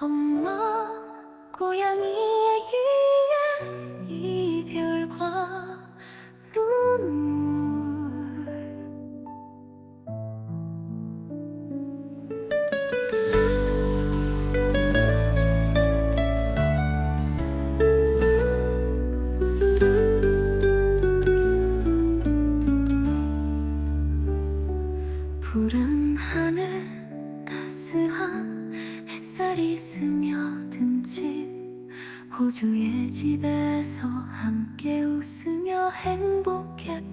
엄마 고양이. 스며든 집 호주의 집에서 함께 웃으며 행복했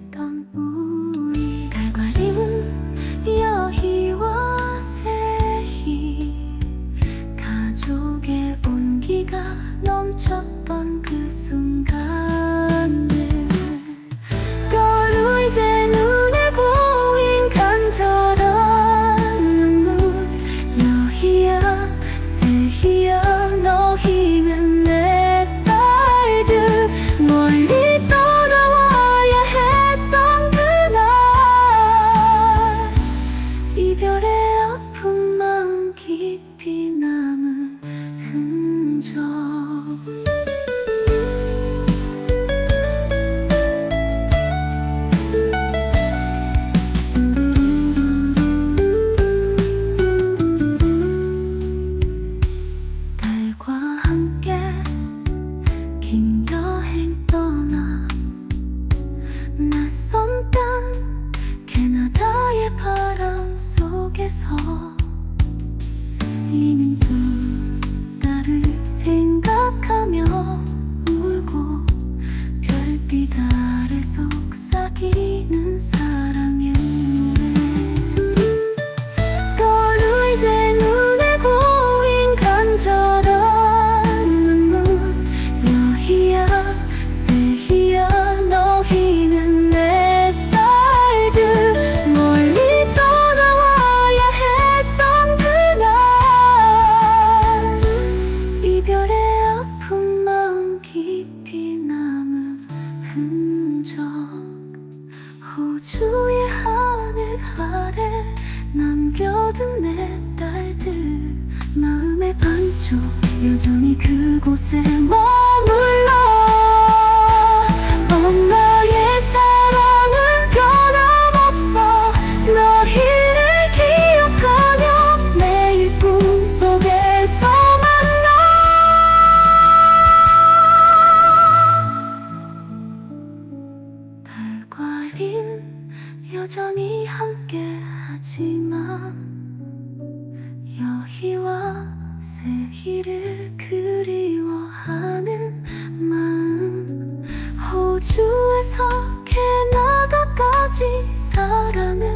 과 함께 긴 여행 떠나 낯선 땅 캐나다의 바람 속에서 흔적. 호주의 하늘 아래 남겨둔 내 딸들 마음의 반쪽. 여전히 그곳에 머물러. 어떻게 나가까지 사랑을